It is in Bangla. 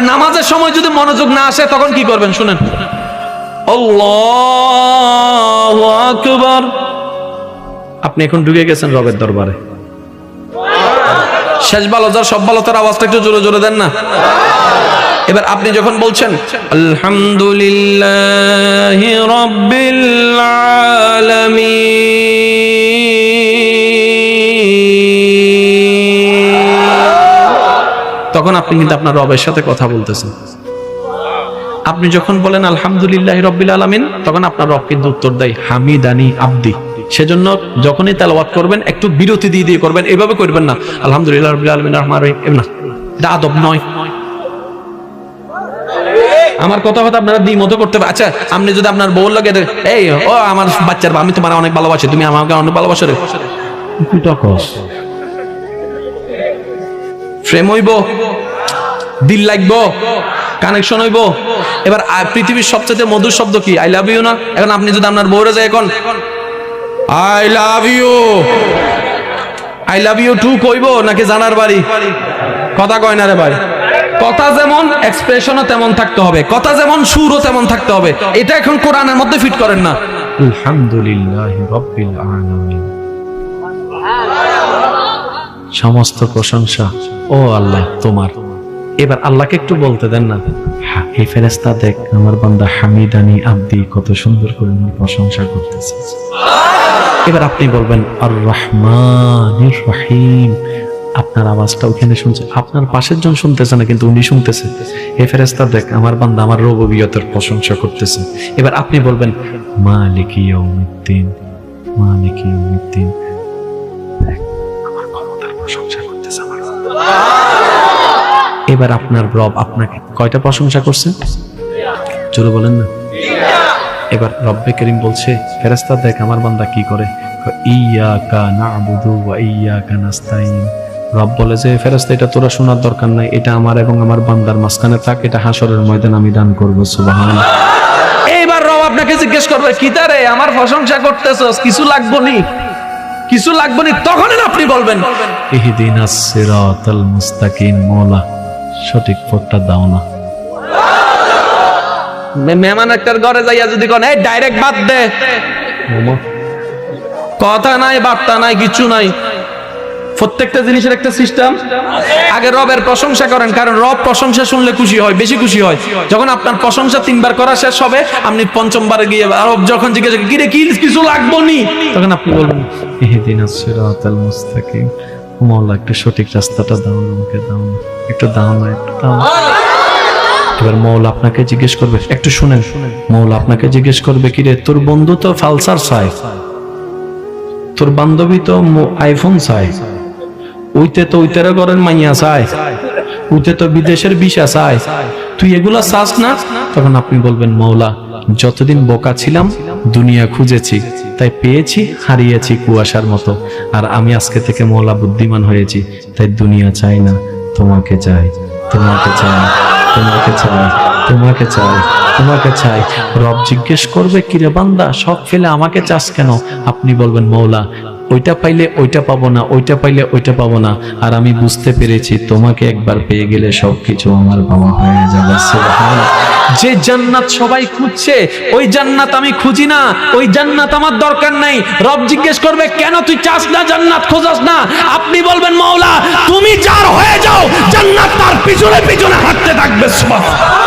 নামাজের সময় যদি মনোযোগ না আসে, তখন কি করবেন? শুনেন। আপনি এখন ঢুকে গেছেন রবের দরবারে। শেষ ভালো যার সব ভালো তার আওয়াজটা একটু জোরে জোরে দেন না। এবার আপনি যখন বলছেন, আলহামদুলিল্লাহ রব্বিল আলামিন। তখন আপনি কিন্তু আপনার রবের সাথে কথা বলতেছেন। আপনি যখন বলেন আলহামদুলিল্লাহ রব্বিল আলামিন তখন আপনার রব কিন্তু উত্তর দেয় হামিদানি আব্দি। সেজন্য যখনই তেলাওয়াত করবেন একটু বিরতি দিয়ে দিয়ে করবেন এভাবে করবেন না। আলহামদুলিল্লাহ রব্বিল আলামিন রহমান রহিম। না। এটা আদব নয়। আমার কথা কথা আপনারা দ্বি মতো করতে পারেন। আচ্ছা আপনি যদি আপনার বউ লাগে এই ও আমার বাচ্চার আমি তোমার অনেক ভালোবাসি তুমি আমাকে অনেক ভালোবাসো রে। ফ্রেম হইব। দিল লাগবো কানেকশন হইব। এবার পৃথিবীর সবচেয়ে মধুর শব্দ কি? আই লাভ ইউ না? এখন আপনি যদি আপনার বউরে যায় এখন I love you I love you too কইব, নাকি জানার বাড়ি? কথা কয় না রে ভাই। কথা যেমন এক্সপ্রেশনও তেমন থাকতে হবে, কথা যেমন সুরও তেমন থাকতে হবে। এটা এখন কোরআনের মধ্যে ফিট করেন না। আলহামদুলিল্লাহ রব্বিল আলামিন। সমস্ত প্রশংসা, ও আল্লাহ, তোমার। এবার আল্লাহকে একটু বলতে দেন না। হা- এই ফেরেস্তা দেখ আমার বান্দা হামিদানি আব্দি কত সুন্দর করে আমার প্রশংসা করতেছে। এবার আপনি বলবেন আর রহমানির রহিম। আপনার আওয়াজটা ওখানে শুনছে। আপনার পাশের জন শুনতেছে না কিন্তু উনি শুনতেছে। এই ফেরেস্তা দেখ আমার বান্দা আমার রববিয়তের প্রশংসা করতেছে। এবার আপনি বলবেন মালিক ইয়াউমিদ্দিন মালিক ইয়াউমিদ্দিন। আমার ক্ষমতার প্রশংসা করতেছে আমার। এবার আপনার রব আপনাকে কয়টা প্রশংসা করছে? জোরে বলেন না। এবার রব্বে করিম বলছে ফেরেস্তা দেখ আমার বান্দা কি করে। ইয়াকা নাবুদু ওয়া ইয়াকা নাস্তাইন রব বলে যে ফেরেস্তা এটা তোরা শোনার দরকার নাই। এটা আমার এবং আমার বান্দার মাঝখানে থাক এটা হাসরের ময়দান আমি দান করব সুবহান এইবার রব আপনাকে জিজ্ঞেস করবে কি তারে আমার প্রশংসা করতেছস কিছু লাগবো নি? কিছু লাগবো নি? তখনই আপনি বলবেন। ইহদিনাস সিরাতাল মুস্তাকিম মওলা সঠিক পথটা দাও না। মেহমান একটার ঘরে যাইয়া যদি কোন এই ডাইরেক্ট বাদ দে। কথা নাই বার্তা নাই কিছু নাই। প্রত্যেকটা জিনিসের একটা সিস্টেম আগে রবের প্রশংসা করেন কারণ রব প্রশংসা শুনলে খুশি হয় বেশি খুশি হয়। যখন আপনার প্রশংসা তিনবার করা শেষ হবে আপনি পঞ্চমবারে গিয়ে রব যখন জিজ্ঞেস করেন, কি কিছু লাগবো নি? তখন আপনি বলবেন ইহদিনাস সিরাতাল মুস্তাকিম। মওলা একটু সঠিক রাস্তাটা দাও আমাকে দাও একটু দাও না, একটু দাও এবার মৌলা আপনাকে জিজ্ঞেস করবে, একটু শুনেন মৌলা আপনাকে জিজ্ঞেস করবে, কি রে, তোর বন্ধু তো ফালসার চায় তোর বান্ধবী তো আইফোন চায় উইতে তো উইতের ঘরের মাইয়া চায় উইতে তো বিদেশের বিষা চায় তুই এগুলা চাস না? তখন আপনি বলবেন মৌলা যতদিন বোকা ছিলাম, দুনিয়া খুঁজেছি, তাই পেয়েছি, হারিয়েছি কুয়াশার মতো। আর আমি আজকে থেকে মৌলা বুদ্ধিমান হয়েছি, তাই দুনিয়া চাই না, তোমাকে চাই তোমাকে চাই তোমাকে চাই তোমাকে চাই তোমাকে চাই। রব জিজ্ঞেস করবে, কিরে বান্দা, সব ফেলে আমাকে চাস কেন? আপনি বলবেন, মৌলা ওইটা পাইলে ওইটা পাবো না, ওইটা পাইলে ওইটা পাবো না। আর আমি বুঝতে পেরেছি, তোমাকে একবার পেয়ে গেলে সবকিছু আমার বাবা হয়ে যাবে। যে জান্নাত সবাই খুঁজছে, ওই জান্নাত আমি খুঁজি না, ওই জান্নাত আমার দরকার নাই। রব জিজ্ঞেস করবে, কেন তুই চাস না জান্নাত খোঁজাস না? আপনি বলবেন, মাওলা, তুমি যার হয়ে যাও, জান্নাত তার পিছনে পিছনে হাঁটতে থাকবে সুবহান